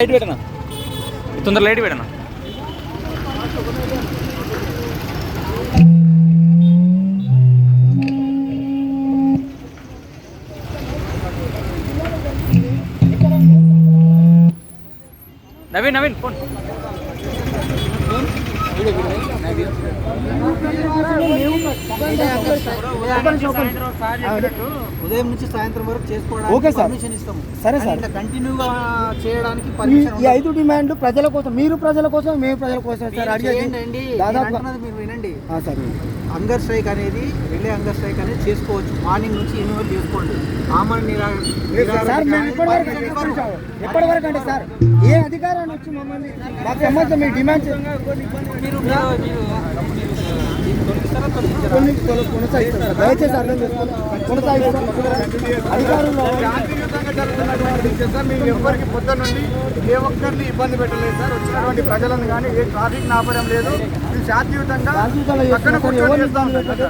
Light పెట్టనా తొందర light పెట్టనా నవీన్ నవీన్ ఫోన్ ఉదయం నుంచి సాయంత్రం వరకు చేసుకోవడానికి సార్. ఇస్తాము. కంటిన్యూగా చేయడానికి ఈ ఐదు డిమాండ్లు ప్రజల కోసం మీరు ప్రజల కోసం మేము ప్రజల కోసం సార్ అడిగేది దాదాపు మీరు వినండి. ఆ, సార్. హంగర్ స్ట్రైక్ అనేది రిలే హంగర్ స్ట్రైక్ అనేది చేసుకోవచ్చు. మార్నింగ్ నుంచి వరకు చేసుకోండి. ఆమరణ ఎప్పటి వరకు అంటే సార్ ఏ అధికారాన్ని వచ్చి మమ్మల్ని మాకు మీ డిమాండ్ మీరు మీరు కొన్ని దయచేసి అర్థం చేసుకోండి కొనసాగిస్తారు అధికారులు మేము ఎవరికి పొద్దు నుండి ఏ ఒక్కరిని ఇబ్బంది పెట్టలేదు సార్ వచ్చినటువంటి ప్రజలను కానీ ఏ ట్రాఫిక్ నాపడం లేదు మేము శాంతియుతంగా పక్కన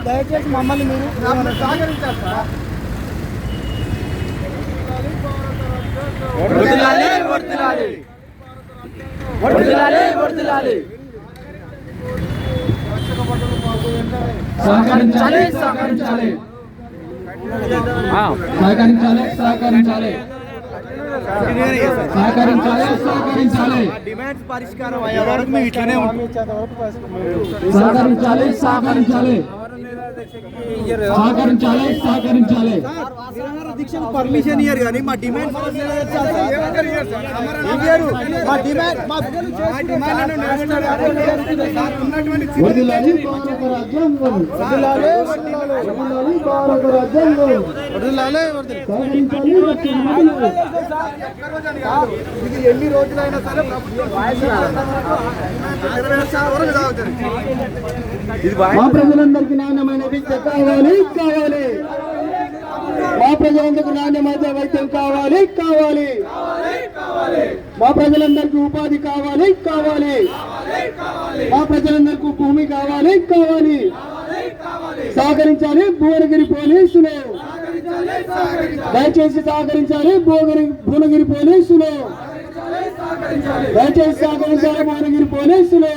దయచేసి మమ్మల్ని మీరు సహకరించాలి సార్ సహకరించాలి సహకరించాలి. సహకరించాలి. సహకరించాలి సహకరించాలి. సహకరించాలి డిమాండ్స్ పరిష్కారం అయ్యే వరకు మేము ఇట్లనే ఉంటాం సహకరించాలి సహకరించాలి. సహకరించాలి సహకరించాలి. దీక్షకు పర్మిషన్ ఇయ్యరు కానీ మా డిమాండ్ మా డిమాండ్ మా ఉన్నటువంటి భారత రాజ్యాంగం ఇది ఎన్ని రోజులైనా సరే మా ప్రజలందరికీ నాణ్యమైనది కావాలి కావాలి. మా ప్రజలందరికీ నాణ్యమైన వైద్యం కావాలి కావాలి. మా ప్రజలందరికీ ఉపాధి కావాలి కావాలి. మా ప్రజలందరికీ భూమి కావాలి కావాలి. సహకరించాలి భువనగిరి పోలీసులు. దయచేసి సహకరించాలి భువనగిరి భువనగిరి పోలీసులు. దయచేసి సహకరించాలి భువనగిరి పోలీసులు.